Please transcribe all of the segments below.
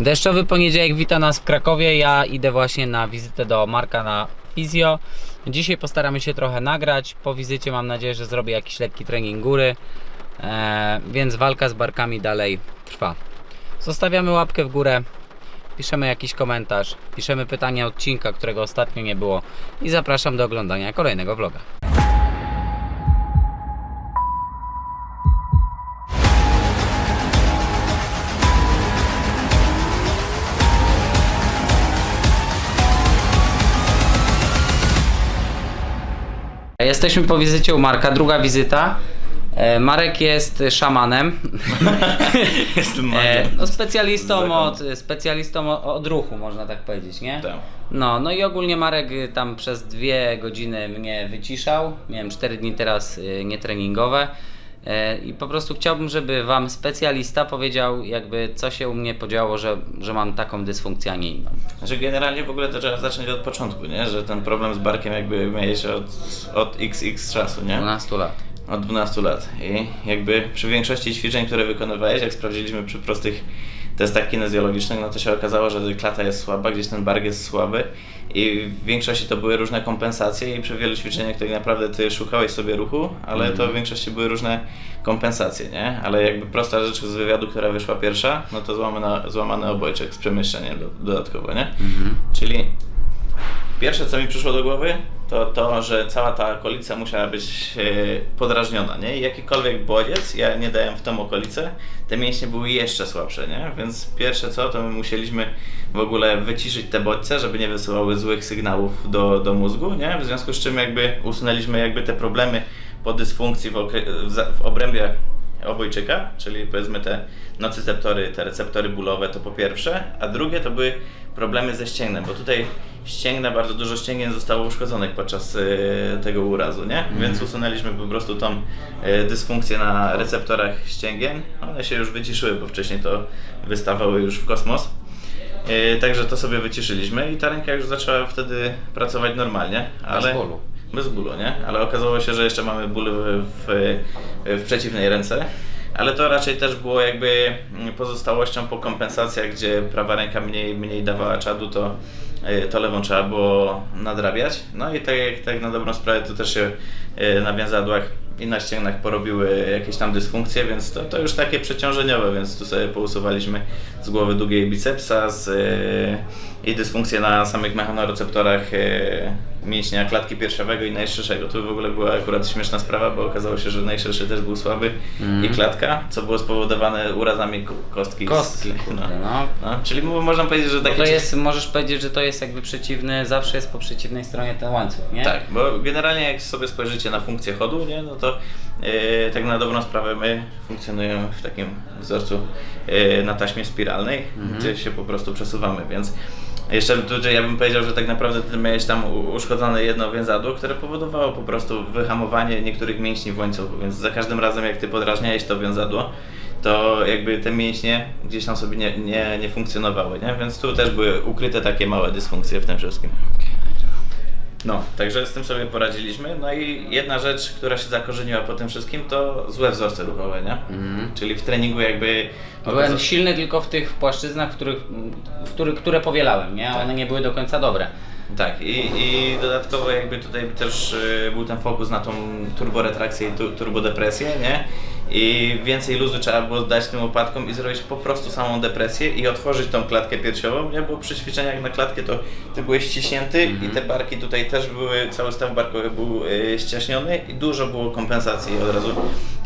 Deszczowy poniedziałek wita nas w Krakowie. Ja idę właśnie na wizytę do Marka na fizjo. Dzisiaj postaramy się trochę nagrać. Po wizycie mam nadzieję, że zrobię jakiś lekki trening góry. E, więc walka z barkami dalej trwa. Zostawiamy łapkę w górę. Piszemy jakiś komentarz, piszemy pytanie odcinka, którego ostatnio nie było i zapraszam do oglądania kolejnego vloga. Jesteśmy po wizycie u Marka, druga wizyta. E, Marek jest szamanem. Jestem E, no specjalistą od, specjalistą o- od ruchu, można tak powiedzieć, nie? Tak. No, no i ogólnie Marek y, tam przez dwie godziny mnie wyciszał. Miałem cztery dni teraz y, nietreningowe. E, I po prostu chciałbym, żeby Wam specjalista powiedział, jakby co się u mnie podziało, że, że mam taką dysfunkcję, a nie inną. Znaczy generalnie w ogóle to trzeba zacząć od początku, nie? Że ten problem z barkiem jakby miałeś od, od XX czasu, nie? 12 lat. Od 12 lat. I jakby przy większości ćwiczeń, które wykonywałeś, jak sprawdziliśmy przy prostych testach kinezjologicznych, no to się okazało, że klata jest słaba, gdzieś ten bark jest słaby i w większości to były różne kompensacje i przy wielu ćwiczeniach tak naprawdę ty szukałeś sobie ruchu, ale to w większości były różne kompensacje, nie? Ale jakby prosta rzecz z wywiadu, która wyszła pierwsza, no to złamana, złamany obojczyk z przemieszczeniem do, dodatkowo, nie? Czyli Pierwsze, co mi przyszło do głowy, to to, że cała ta okolica musiała być e, podrażniona, nie? Jakikolwiek bodziec, ja nie dałem w tą okolicę, te mięśnie były jeszcze słabsze, nie? Więc pierwsze co, to my musieliśmy w ogóle wyciszyć te bodźce, żeby nie wysyłały złych sygnałów do, do mózgu, nie? W związku z czym jakby usunęliśmy jakby te problemy po dysfunkcji w, w, w obrębie obojczyka, czyli powiedzmy te nocyceptory, te receptory bólowe to po pierwsze, a drugie to były problemy ze ścięgnem, bo tutaj ścięgna, bardzo dużo ścięgien zostało uszkodzonych podczas y, tego urazu, nie? Więc usunęliśmy po prostu tą y, dysfunkcję na receptorach ścięgien. One się już wyciszyły, bo wcześniej to wystawały już w kosmos. Y, Także to sobie wyciszyliśmy i ta ręka już zaczęła wtedy pracować normalnie, ale bólu. Bez bólu, nie? Ale okazało się, że jeszcze mamy ból w, w przeciwnej ręce. Ale to raczej też było jakby pozostałością po kompensacjach, gdzie prawa ręka mniej, mniej dawała czadu, to, y, to lewą trzeba było nadrabiać. No i tak tak na dobrą sprawę to też się y, na więzadłach i na ścięgnach porobiły jakieś tam dysfunkcje, więc to, to już takie przeciążeniowe, więc tu sobie pousuwaliśmy z głowy długiej bicepsa z, y, i dysfunkcje na samych mechanoreceptorach mięśnia klatki piersiowego i najszerszego. Tu w ogóle była akurat śmieszna sprawa, bo okazało się, że najszerszy też był słaby i klatka, co było spowodowane urazami ko- kostki. z- Kostki, kurde, no. no. Czyli mo- można powiedzieć, że Bo takie... to jest, możesz powiedzieć, że to jest jakby przeciwny, zawsze jest po przeciwnej stronie ten łańcuch, nie? Tak, bo generalnie jak sobie spojrzycie na funkcję chodu, nie, no to yy, tak na dobrą sprawę my funkcjonujemy w takim wzorcu yy, na taśmie spiralnej, gdzie się po prostu przesuwamy, więc jeszcze tutaj ja bym powiedział, że tak naprawdę ty miałeś tam uszkodzone jedno więzadło, które powodowało po prostu wyhamowanie niektórych mięśni w łańcuchu, więc za każdym razem jak ty podrażniałeś to więzadło, to jakby te mięśnie gdzieś tam sobie nie, nie, nie funkcjonowały, nie? Więc tu też były ukryte takie małe dysfunkcje w tym wszystkim. No, także z tym sobie poradziliśmy. No i jedna rzecz, która się zakorzeniła po tym wszystkim, to złe wzorce ruchowe, nie? Czyli w treningu jakby... Byłem okaza- silny tylko w tych płaszczyznach, w których, w które powielałem, nie? One nie były do końca dobre. Tak, i, i dodatkowo jakby tutaj też y, był ten fokus na tą turboretrakcję i tu, turbodepresję, nie? I więcej luzu trzeba było dać tym opadkom i zrobić po prostu samą depresję i otworzyć tą klatkę piersiową, nie? Bo przy ćwiczeniach na klatkę to ty byłeś ściśnięty i te barki tutaj też były, cały staw barkowy był y, ścieśniony i dużo było kompensacji od razu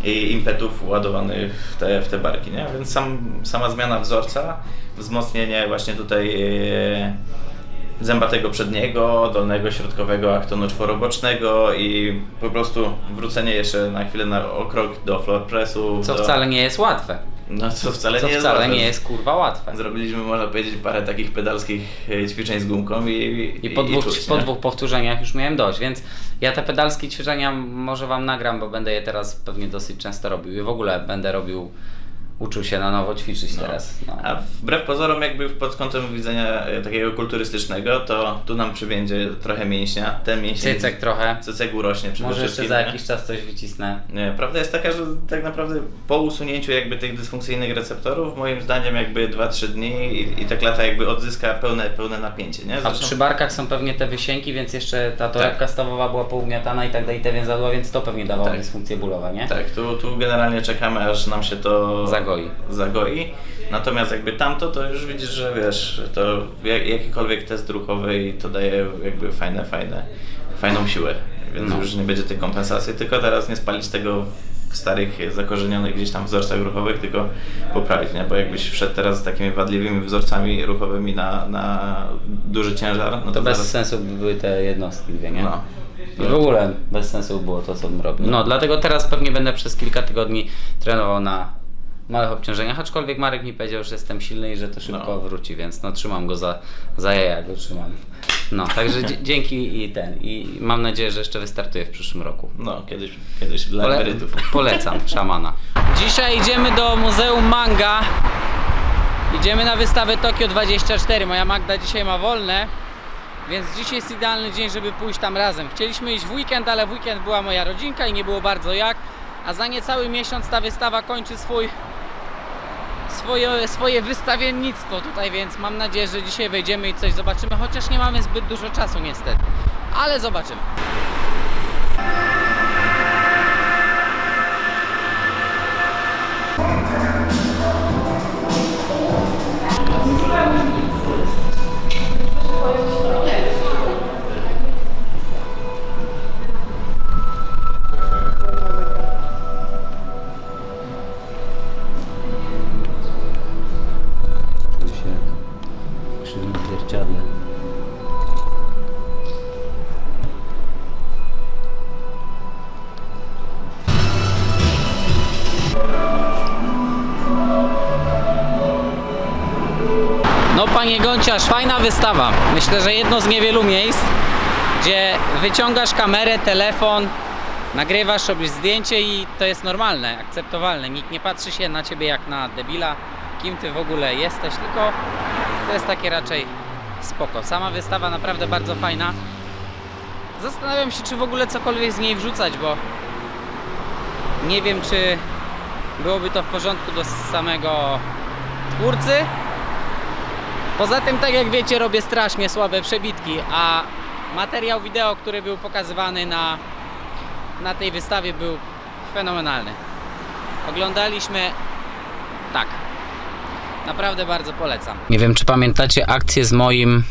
i impetów ładowanych w te, w te barki, nie? Więc sam, sama zmiana wzorca, wzmocnienie właśnie tutaj y, zębatego przedniego, dolnego, środkowego aktonu czworobocznego i po prostu wrócenie jeszcze na chwilę na o krok do floor pressu. Co do... wcale nie jest łatwe. No co wcale Co nie jest wcale łatwe. nie jest kurwa łatwe. Zrobiliśmy, można powiedzieć, parę takich pedalskich e, ćwiczeń z gumką i, I po dwóch, czuć, po dwóch powtórzeniach już miałem dość, więc ja te pedalskie ćwiczenia może Wam nagram, bo będę je teraz pewnie dosyć często robił i w ogóle będę robił uczył się na nowo ćwiczyć teraz. No. A wbrew pozorom, jakby pod kątem widzenia e, takiego kulturystycznego, to tu nam przybędzie trochę mięśnia. Ten mięsień. Cycek trochę. Cycek urośnie przede Może jeszcze za jakiś czas coś wycisnę. Nie, prawda jest taka, że tak naprawdę po usunięciu jakby tych dysfunkcyjnych receptorów, moim zdaniem jakby 2-3 dni i, i ta klata jakby odzyska pełne, pełne napięcie, nie? A Zresztą- przy barkach są pewnie te wysięki, więc jeszcze ta torebka stawowa była pougniatana i tak dalej, te więzadła, więc to pewnie dawało Tak. dysfunkcje bólowe, nie? Tak, tu, tu generalnie czekamy, aż nam się to Zagoi. zagoi. Natomiast jakby tamto, to już widzisz, że wiesz, to jak- jakikolwiek test ruchowy i to daje jakby fajne, fajne, fajną siłę. Więc No. już nie będzie tych kompensacji, tylko teraz nie spalić tego w starych, zakorzenionych gdzieś tam wzorcach ruchowych, tylko poprawić, nie? Bo jakbyś wszedł teraz z takimi wadliwymi wzorcami ruchowymi na, na duży ciężar, no to, To bez zaraz... sensu by były te jednostki dwie, nie? No. I w ogóle bez sensu by było to, co bym robił. No, dlatego teraz pewnie będę przez kilka tygodni trenował na małych obciążeniach, aczkolwiek Marek mi powiedział, że jestem silny i że to szybko No. wróci, więc no trzymam go za, za jaja, go trzymam. No, także dzięki i ten, i mam nadzieję, że jeszcze wystartuję w przyszłym roku. No, kiedyś, kiedyś dla Pole- emerytów. polecam, szamana. Dzisiaj idziemy do Muzeum Manga. Idziemy na wystawę Tokio 24. Moja Magda dzisiaj ma wolne, więc dzisiaj jest idealny dzień, żeby pójść tam razem. Chcieliśmy iść w weekend, ale w weekend była moja rodzinka i nie było bardzo jak. A za niecały miesiąc ta wystawa kończy swój swoje, swoje wystawiennictwo tutaj, więc mam nadzieję, że dzisiaj wejdziemy i coś zobaczymy, chociaż nie mamy zbyt dużo czasu niestety. Ale zobaczymy. Gonciarz, fajna wystawa. Myślę, że jedno z niewielu miejsc, gdzie wyciągasz kamerę, telefon, nagrywasz, robisz zdjęcie i to jest normalne, akceptowalne. Nikt nie patrzy się na ciebie jak na debila, kim ty w ogóle jesteś, tylko to jest takie raczej spoko. Sama wystawa naprawdę bardzo fajna. Zastanawiam się, czy w ogóle cokolwiek z niej wrzucać, bo nie wiem, czy byłoby to w porządku do samego twórcy. Poza tym, tak jak wiecie, robię strasznie słabe przebitki, a materiał wideo, który był pokazywany na, na tej wystawie był fenomenalny. Oglądaliśmy tak. Naprawdę bardzo polecam. Nie wiem, czy pamiętacie akcję z moim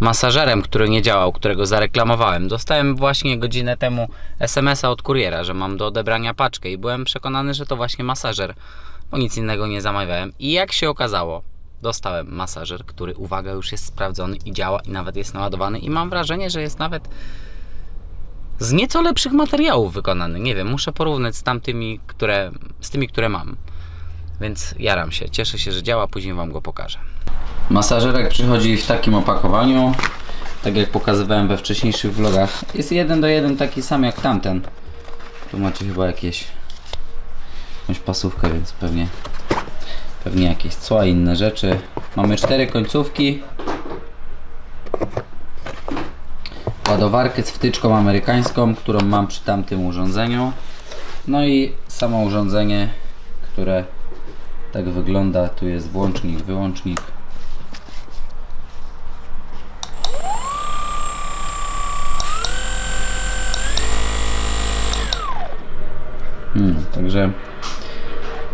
masażerem, który nie działał, którego zareklamowałem. Dostałem właśnie godzinę temu SMS-a od kuriera, że mam do odebrania paczkę i byłem przekonany, że to właśnie masażer, bo nic innego nie zamawiałem. I jak się okazało, dostałem masażer, który, uwaga, już jest sprawdzony i działa i nawet jest naładowany i mam wrażenie, że jest nawet z nieco lepszych materiałów wykonany. Nie wiem, muszę porównać z tamtymi, które, z tymi, które mam. Więc jaram się, cieszę się, że działa, później Wam go pokażę. Masażerek przychodzi w takim opakowaniu, tak jak pokazywałem we wcześniejszych vlogach. Jest jeden do jeden taki sam jak tamten. Tu macie chyba jakieś jakąś pasówkę, więc pewnie pewnie jakieś cła i inne rzeczy. Mamy cztery końcówki. Ładowarkę z wtyczką amerykańską, którą mam przy tamtym urządzeniu. No i samo urządzenie, które tak wygląda. Tu jest włącznik, wyłącznik. Hmm, także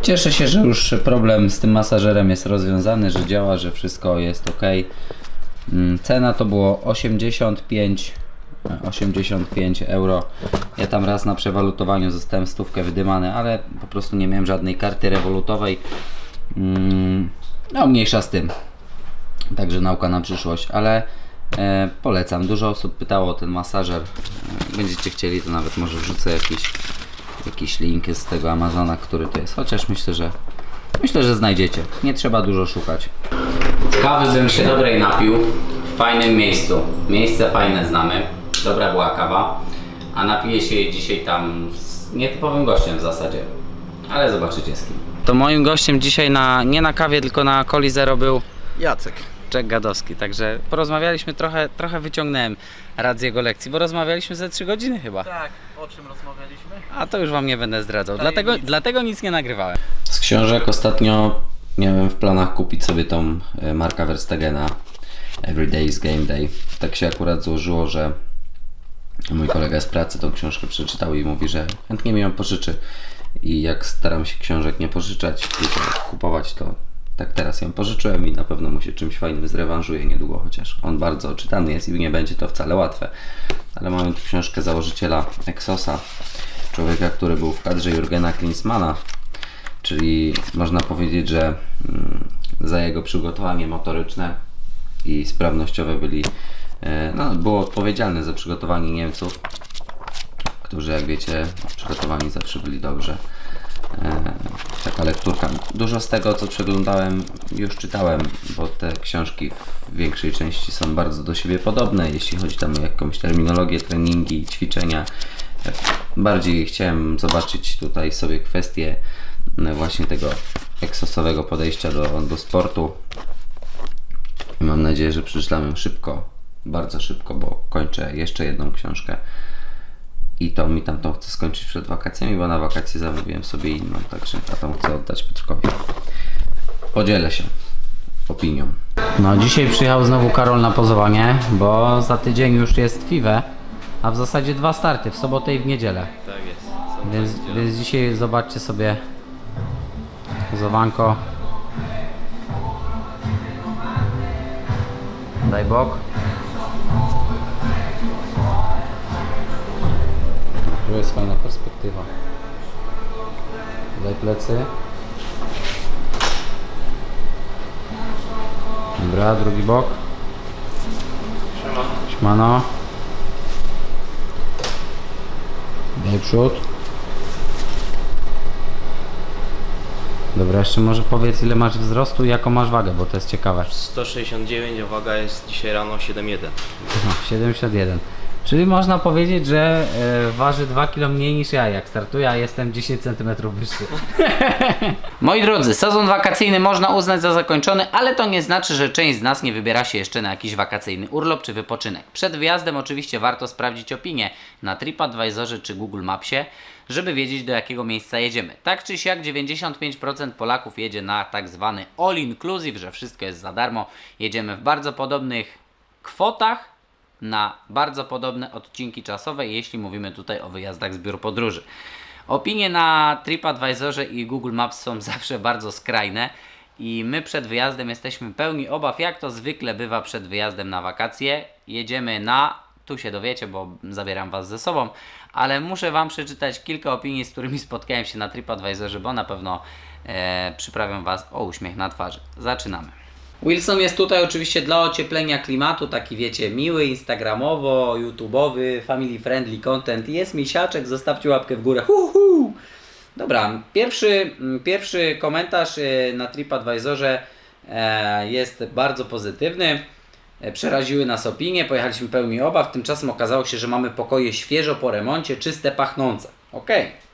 cieszę się, że już problem z tym masażerem jest rozwiązany, że działa, że wszystko jest ok. Mm, Cena to było 85 e, 85 euro. Ja tam raz na przewalutowaniu zostałem stówkę wydymany, ale po prostu nie miałem żadnej karty rewolutowej. Mm, No, mniejsza z tym. Także nauka na przyszłość, ale e, polecam. Dużo osób pytało o ten masażer. E, Będziecie chcieli, to nawet może wrzucę jakiś, jakiś link z tego Amazona, który to jest. Chociaż myślę, że myślę, że znajdziecie. Nie trzeba dużo szukać. Kawy bym się dobrej napił w fajnym miejscu. Miejsce fajne znamy. Dobra była kawa. A napiję się jej dzisiaj tam z nietypowym gościem w zasadzie. Ale zobaczycie z kim. to moim gościem dzisiaj na, nie na kawie, tylko na Coli Zero był Jacek. Czek Gadowski. Także porozmawialiśmy trochę, trochę wyciągnąłem rad z jego lekcji, bo rozmawialiśmy ze 3 godziny chyba. Tak, o czym rozmawialiśmy? A to już wam nie będę zdradzał. Dlatego, dlatego nic nie nagrywałem. Z książek ostatnio miałem w planach kupić sobie tą e, Marka Verstegena Every Day is Game Day. Tak się akurat złożyło, że mój kolega z pracy tą książkę przeczytał i mówi, że chętnie mi ją pożyczy. I jak staram się książek nie pożyczać, tylko kupować, to tak teraz ją pożyczyłem i na pewno mu się czymś fajnym zrewanżuje niedługo, chociaż on bardzo czytany jest i nie będzie to wcale łatwe. Ale mamy tu książkę założyciela Exosa, człowieka, który był w kadrze Jurgena Klinsmana, czyli można powiedzieć, że mm, za jego przygotowanie motoryczne i sprawnościowe byli, e, no, było odpowiedzialny za przygotowanie Niemców, którzy jak wiecie przygotowani zawsze byli dobrze. E, taka lekturka. Dużo z tego co przeglądałem już czytałem, bo te książki w większej części są bardzo do siebie podobne, jeśli chodzi tam o jakąś terminologię, treningi, ćwiczenia. E, Bardziej chciałem zobaczyć tutaj sobie kwestię e, właśnie tego eksosowego podejścia do, do sportu. I Mam nadzieję, że przeczytam ją szybko, bardzo szybko, bo kończę jeszcze jedną książkę. I to mi tamtą chcę skończyć przed wakacjami, bo na wakacje zamówiłem sobie inną, także a tą chcę oddać Piotrkowi. Podzielę się opinią. No dzisiaj przyjechał znowu Karol na pozowanie, bo za tydzień już jest FIWE, a w zasadzie dwa starty, w sobotę i w niedzielę. Tak jest. Więc, więc dzisiaj zobaczcie sobie pozowanko. Daj bok. Tu jest fajna perspektywa. Daj plecy. Dobra, drugi bok. Siemano. Daj przód. Dobra, jeszcze może powiedz ile masz wzrostu i jaką masz wagę, bo to jest ciekawe. 169, a waga jest dzisiaj rano 7,1. Aha, 71. Czyli można powiedzieć, że e, waży 2 kg mniej niż ja jak startuję, a jestem 10 cm wyższy. Moi drodzy, sezon wakacyjny można uznać za zakończony, ale to nie znaczy, że część z nas nie wybiera się jeszcze na jakiś wakacyjny urlop czy wypoczynek. Przed wyjazdem oczywiście warto sprawdzić opinię na TripAdvisorze czy Google Mapsie, żeby wiedzieć do jakiego miejsca jedziemy. Tak czy siak 95% Polaków jedzie na tak zwany all inclusive, że wszystko jest za darmo. Jedziemy w bardzo podobnych kwotach, na bardzo podobne odcinki czasowe, jeśli mówimy tutaj o wyjazdach z biur podróży. Opinie na TripAdvisorze i Google Maps są zawsze bardzo skrajne i my przed wyjazdem jesteśmy pełni obaw, jak to zwykle bywa przed wyjazdem na wakacje. Jedziemy na, tu się dowiecie, bo zabieram Was ze sobą, ale muszę Wam przeczytać kilka opinii, z którymi spotkałem się na TripAdvisorze, bo na pewno e, przyprawią Was o uśmiech na twarzy. Zaczynamy. Wilson jest tutaj oczywiście dla ocieplenia klimatu, taki wiecie, miły, instagramowo, youtubowy, family friendly content. Jest misiaczek, zostawcie łapkę w górę. Hu, hu. Dobra, pierwszy, mm, pierwszy komentarz e, na TripAdvisorze e, jest bardzo pozytywny. E, Przeraziły nas opinie, pojechaliśmy pełni obaw, tymczasem okazało się, że mamy pokoje świeżo po remoncie, czyste, pachnące. Okej.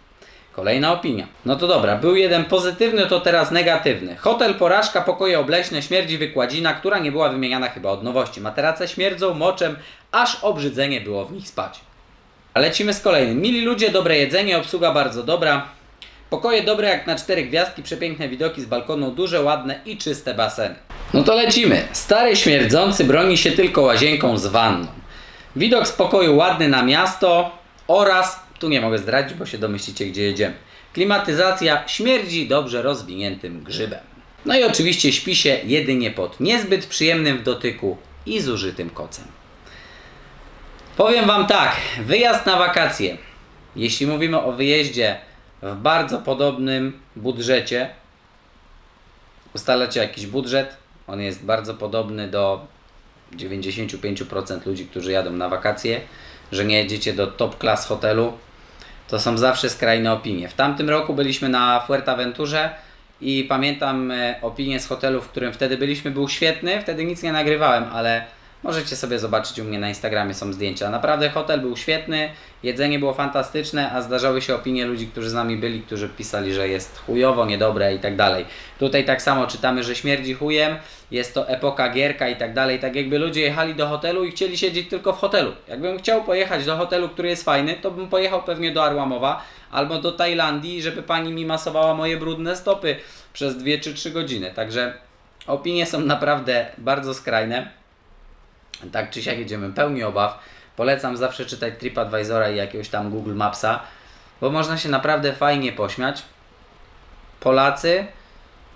Kolejna opinia. No to dobra, był jeden pozytywny, to teraz negatywny. Hotel porażka, pokoje obleśne, śmierdzi wykładzina, która nie była wymieniana chyba od nowości. Materace śmierdzą moczem, aż obrzydzenie było w nich spać. A lecimy z kolejnym. Mili ludzie, dobre jedzenie, obsługa bardzo dobra. Pokoje dobre jak na cztery gwiazdki, przepiękne widoki z balkonu, duże, ładne i czyste baseny. No to lecimy. Stary śmierdzący broni się tylko łazienką z wanną. Widok z pokoju ładny na miasto oraz, tu nie mogę zdradzić, bo się domyślicie gdzie jedziemy. Klimatyzacja śmierdzi dobrze rozwiniętym grzybem. No i oczywiście śpi się jedynie pod niezbyt przyjemnym w dotyku i zużytym kocem. Powiem Wam tak, wyjazd na wakacje, jeśli mówimy o wyjeździe w bardzo podobnym budżecie, ustalacie jakiś budżet, on jest bardzo podobny do 95% ludzi, którzy jadą na wakacje, że nie jedziecie do top class hotelu, to są zawsze skrajne opinie. W tamtym roku byliśmy na Fuerteventurze i pamiętam e, opinię z hotelu, w którym wtedy byliśmy, był świetny, wtedy nic nie nagrywałem, ale Możecie sobie zobaczyć u mnie na Instagramie są zdjęcia. Naprawdę hotel był świetny, jedzenie było fantastyczne, a zdarzały się opinie ludzi, którzy z nami byli, którzy pisali, że jest chujowo, niedobre i tak dalej. Tutaj tak samo czytamy, że śmierdzi chujem, jest to epoka gierka i tak dalej. Tak jakby ludzie jechali do hotelu i chcieli siedzieć tylko w hotelu. Jakbym chciał pojechać do hotelu, który jest fajny, to bym pojechał pewnie do Arłamowa albo do Tajlandii, żeby pani mi masowała moje brudne stopy przez 2 czy 3 godziny. Także opinie są naprawdę bardzo skrajne. Tak czy siak jedziemy pełni obaw. Polecam zawsze czytać TripAdvisora i jakiegoś tam Google Mapsa, bo można się naprawdę fajnie pośmiać. Polacy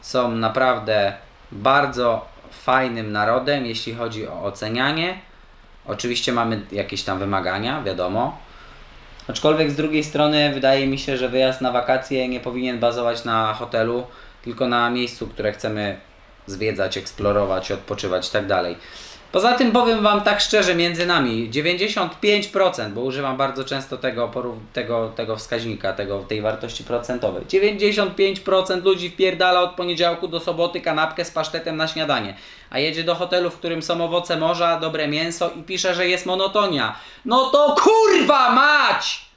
są naprawdę bardzo fajnym narodem, jeśli chodzi o ocenianie. Oczywiście mamy jakieś tam wymagania, wiadomo. Aczkolwiek z drugiej strony wydaje mi się, że wyjazd na wakacje nie powinien bazować na hotelu, tylko na miejscu, które chcemy zwiedzać, eksplorować, odpoczywać i tak. Poza tym powiem Wam tak szczerze, między nami 95%, bo używam bardzo często tego, tego, tego wskaźnika, tego, tej wartości procentowej. 95% ludzi wpierdala od poniedziałku do soboty kanapkę z pasztetem na śniadanie, a jedzie do hotelu, w którym są owoce morza, dobre mięso i pisze, że jest monotonia. No to kurwa mać!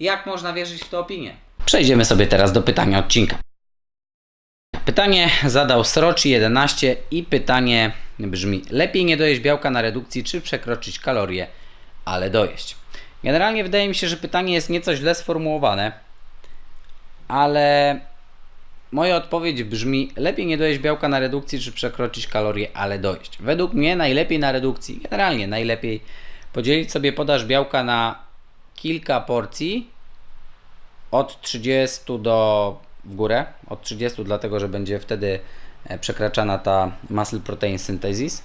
Jak można wierzyć w tę opinię? Przejdziemy sobie teraz do pytania odcinka. Pytanie zadał Sroci11 i pytanie brzmi: lepiej nie dojeść białka na redukcji, czy przekroczyć kalorie, ale dojeść? Generalnie wydaje mi się, że pytanie jest nieco źle sformułowane, ale moja odpowiedź brzmi: lepiej nie dojeść białka na redukcji, czy przekroczyć kalorie, ale dojeść. Według mnie najlepiej na redukcji, generalnie najlepiej podzielić sobie podaż białka na kilka porcji od 30 do w górę, od 30 dlatego, że będzie wtedy przekraczana ta muscle protein synthesis,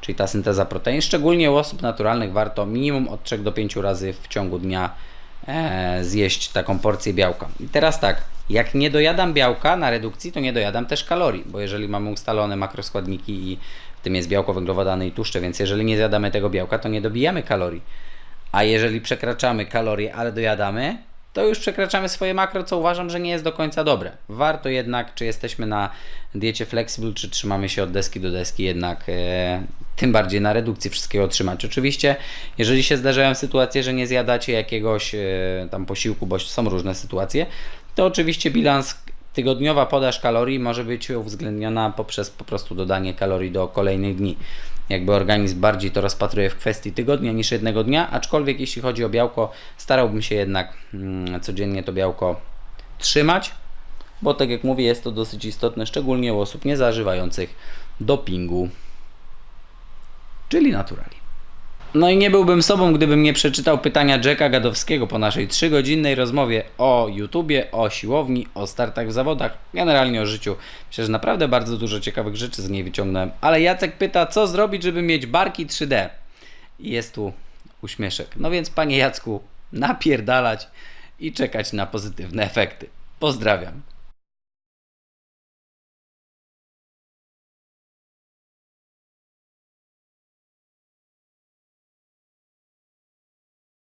czyli ta synteza protein. Szczególnie u osób naturalnych warto minimum od 3 do 5 razy w ciągu dnia e, zjeść taką porcję białka. I teraz tak, jak nie dojadam białka na redukcji, to nie dojadam też kalorii, bo jeżeli mamy ustalone makroskładniki i w tym jest białko, węglowodany i tłuszcze, więc jeżeli nie zjadamy tego białka, to nie dobijamy kalorii. A jeżeli przekraczamy kalorie, ale dojadamy, to już przekraczamy swoje makro, co uważam, że nie jest do końca dobre. Warto jednak, czy jesteśmy na diecie flexible, czy trzymamy się od deski do deski, jednak e, tym bardziej na redukcji wszystkiego trzymać. Oczywiście, jeżeli się zdarzają sytuacje, że nie zjadacie jakiegoś e, tam posiłku, bo są różne sytuacje, to oczywiście bilans tygodniowa podaż kalorii może być uwzględniona poprzez po prostu dodanie kalorii do kolejnych dni. Jakby organizm bardziej to rozpatruje w kwestii tygodnia niż jednego dnia, aczkolwiek jeśli chodzi o białko, starałbym się jednak mm, codziennie to białko trzymać, bo tak jak mówię, jest to dosyć istotne, szczególnie u osób niezażywających dopingu, czyli naturali. No i nie byłbym sobą, gdybym nie przeczytał pytania Jacka Gadowskiego po naszej trzygodzinnej rozmowie o YouTubie, o siłowni, o startach w zawodach, generalnie o życiu. Myślę, że naprawdę bardzo dużo ciekawych rzeczy z niej wyciągnąłem. Ale Jacek pyta, co zrobić, żeby mieć barki 3D? I jest tu uśmieszek. No więc, panie Jacku, napierdalać i czekać na pozytywne efekty. Pozdrawiam.